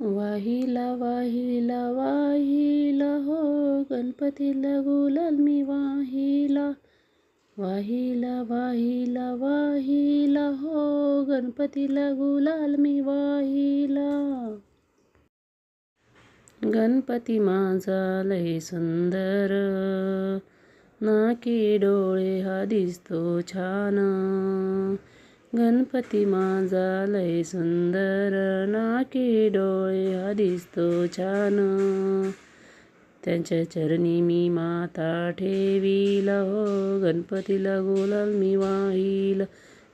वाहिला वाहिला वाहिला हो गणपतीला गुलाल मी वाहिला. वाहिला वाहिला वाहिला हो गणपतीला गुलाल मी वाहिला. गणपती माझा लय सुंदर नाकी डोळे हा दिसतो छान. गणपती माझा लय सुंदर नाकी डोळे हा दिसतो छान. त्यांच्या चरणी मी माता ठेवीला हो गणपतीला गुलाल मी वाहिला.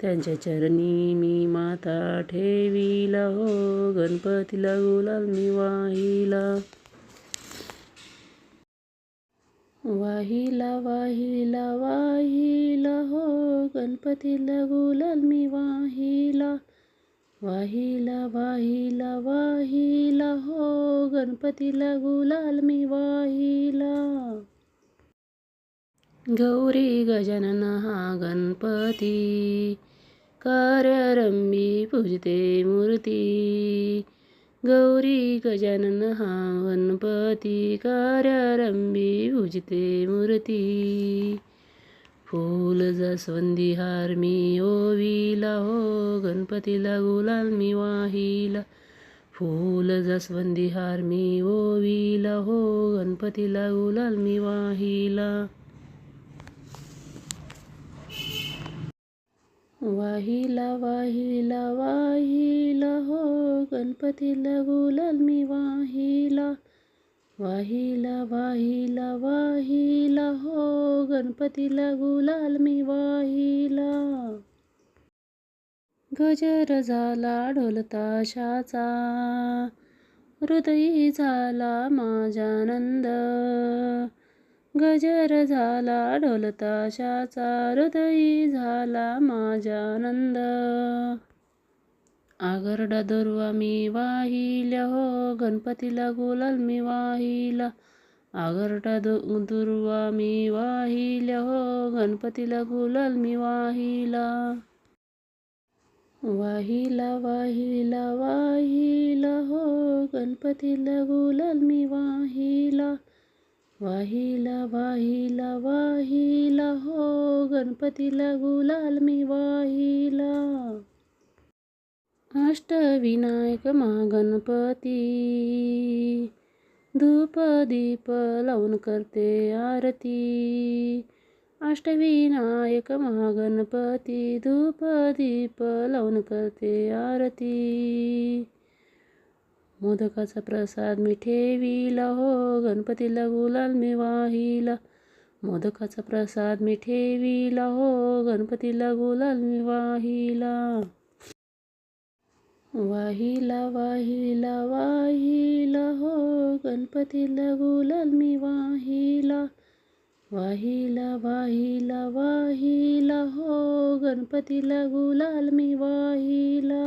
त्यांच्या चरणी मी माता ठेवीला हो गणपतीला गुलाल मी वाहिला. वाहिला वाहिला वा गणपतीला गुलाल मी वाहिला वाहिला वाहिला वाहिला हो गणपतीला गुलाल मी वाहिला. गौरी गजानन हा गणपती कार्यारंभी पूजते मूर्ती. गौरी गजानन हा गणपती कार्यारंभी पूजते मूर्ती. फूल जसवंदी हार मी ओविला हो गणपतीला गुलाल मी वाहिला. फूल जसवंदी हार मी ओविला हो गणपतीला गुलाल मी वाहिला. वाहिला वाहिला वाहिला हो गणपतीला गुलाल मी वाहिला. वाहिला वाहिला वाहिला हो गणपतीला गुलाल मी वाहिला. गजर झाला ढोलताशाचा हृदयी झाला माझ्यानंद गजर झाला ढोलताशाचा हृदयी झाला माझा नंद. आगरडा दुर्वा मी वाहिल्या हो. गणपतीला गुलाल मी वाहिला. आगरडा दु दुर्वा मी वाहिल्या हो गणपतीला गुलाल मी वाहिला वाहिला वाहिला वाहिला हो गणपतीला गुलाल मी वाहिला वाहिला वाहिला वाहिला हो गणपतीला गुलाल मी वाहिला अष्टविनायक महागणपती धूप दीप लावून करते आरती. अष्टविनायक महागणपती धूप दीप लावून करते आरती. मोदकाचा प्रसाद मी ठेविला हो गणपतीला गुलाल मी वाहिला. मोदकाचा प्रसाद मी ठेविला हो गणपतीला गुलाल मी वाहिला. वाहिला वाहिला वाहिला. गणपती गणपतीला गुलाल मी वाहिला वाहिला वाहिला वाहिला. हो गणपतीला गुलाल मी वाहिला.